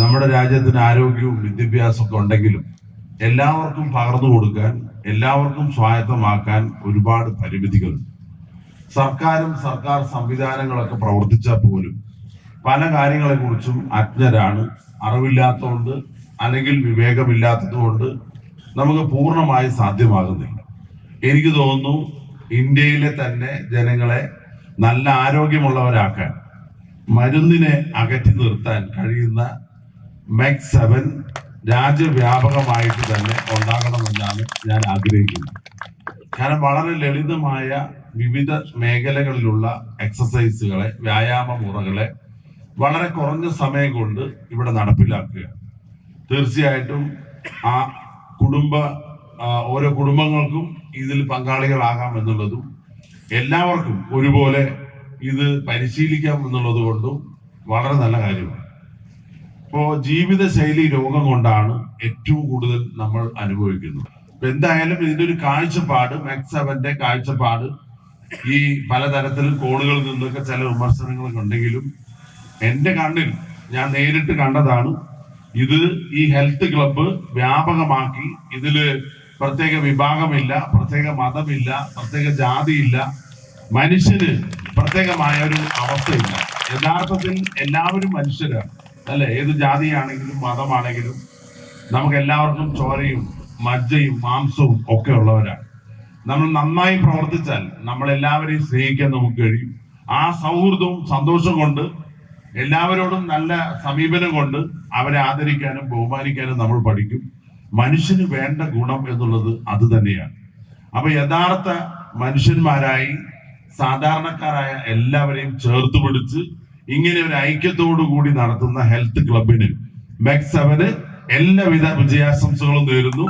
നമ്മുടെ രാജ്യത്തിന് ആരോഗ്യവും വിദ്യാഭ്യാസവും ഉണ്ടെങ്കിലും എല്ലാവർക്കും പകർന്നു കൊടുക്കാൻ എല്ലാവർക്കും സ്വായത്തമാക്കാൻ ഒരുപാട് പരിമിതികളുണ്ട്. സർക്കാരും സർക്കാർ സംവിധാനങ്ങളൊക്കെ പ്രവർത്തിച്ചാൽ പോലും പല കാര്യങ്ങളെക്കുറിച്ചും അജ്ഞരാണ്. അറിവില്ലാത്തതുകൊണ്ട് അല്ലെങ്കിൽ വിവേകമില്ലാത്തതുകൊണ്ട് നമുക്ക് പൂർണമായി സാധ്യമാകുന്നില്ല. എനിക്ക് തോന്നുന്നു ഇന്ത്യയിലെ തന്നെ ജനങ്ങളെ നല്ല ആരോഗ്യമുള്ളവരാക്കാൻ മരുന്നിനെ അകറ്റി നിർത്താൻ കഴിയുന്ന മെക് സെവൻ രാജ്യവ്യാപകമായിട്ട് തന്നെ ഉണ്ടാകണമെന്നാണ് ഞാൻ ആഗ്രഹിക്കുന്നത്. കാരണം വളരെ ലളിതമായ വിവിധ മേഖലകളിലുള്ള എക്സസൈസുകളെ വ്യായാമ മുറകളെ വളരെ കുറഞ്ഞ സമയം കൊണ്ട് ഇവിടെ നടപ്പിലാക്കുക. തീർച്ചയായിട്ടും ആ കുടുംബ ഓരോ കുടുംബങ്ങൾക്കും ഇതിൽ പങ്കാളികളാകാം എന്നുള്ളതും എല്ലാവർക്കും ഒരുപോലെ ഇത് പരിശീലിക്കാം എന്നുള്ളത് കൊണ്ടും വളരെ നല്ല കാര്യമാണ്. ഇപ്പോ ജീവിതശൈലി രോഗം കൊണ്ടാണ് ഏറ്റവും കൂടുതൽ നമ്മൾ അനുഭവിക്കുന്നത്. എന്തായാലും ഇതിന്റെ ഒരു കാഴ്ചപ്പാട് മാക്സ് അവന്റെ കാഴ്ചപ്പാട് ഈ പലതരത്തിൽ കോണുകളിൽ നിന്നൊക്കെ ചില വിമർശനങ്ങളൊക്കെ ഉണ്ടെങ്കിലും എന്റെ കണ്ണിൽ ഞാൻ നേരിട്ട് കണ്ടതാണ്. ഇത് ഈ ഹെൽത്ത് ക്ലബ്ബ് വ്യാപകമാക്കി. ഇതിൽ പ്രത്യേക വിഭാഗമില്ല പ്രത്യേക മതമില്ല പ്രത്യേക ജാതിയില്ല. മനുഷ്യന് പ്രത്യേകമായ ഒരു അവസ്ഥയില്ല. യഥാർത്ഥത്തിൽ എല്ലാവരും മനുഷ്യരാണ്. അല്ലെ? ഏത് ജാതിയാണെങ്കിലും മതമാണെങ്കിലും നമുക്ക് എല്ലാവർക്കും ചോരയും മജ്ജയും മാംസവും ഒക്കെ ഉള്ളവരാണ്. നമ്മൾ നന്നായി പ്രവർത്തിച്ചാൽ നമ്മൾ എല്ലാവരെയും സ്നേഹിക്കാൻ നമുക്ക് കഴിയും. ആ സൗഹൃദവും സന്തോഷം കൊണ്ട് എല്ലാവരോടും നല്ല സമീപനം കൊണ്ട് അവരെ ആദരിക്കാനും ബഹുമാനിക്കാനും നമ്മൾ പഠിക്കും. മനുഷ്യന് വേണ്ട ഗുണം എന്നുള്ളത് അത് തന്നെയാണ്. അപ്പൊ യഥാർത്ഥ മനുഷ്യന്മാരായി സാധാരണക്കാരായ എല്ലാവരെയും ചേർത്ത് പിടിച്ച് ഇങ്ങനെ ഒരു ഐക്യത്തോടു കൂടി നടത്തുന്ന ഹെൽത്ത് ക്ലബിന് മെക് സെവന് എല്ലാവിധ വിജയാശംസകളും നേരുന്നു.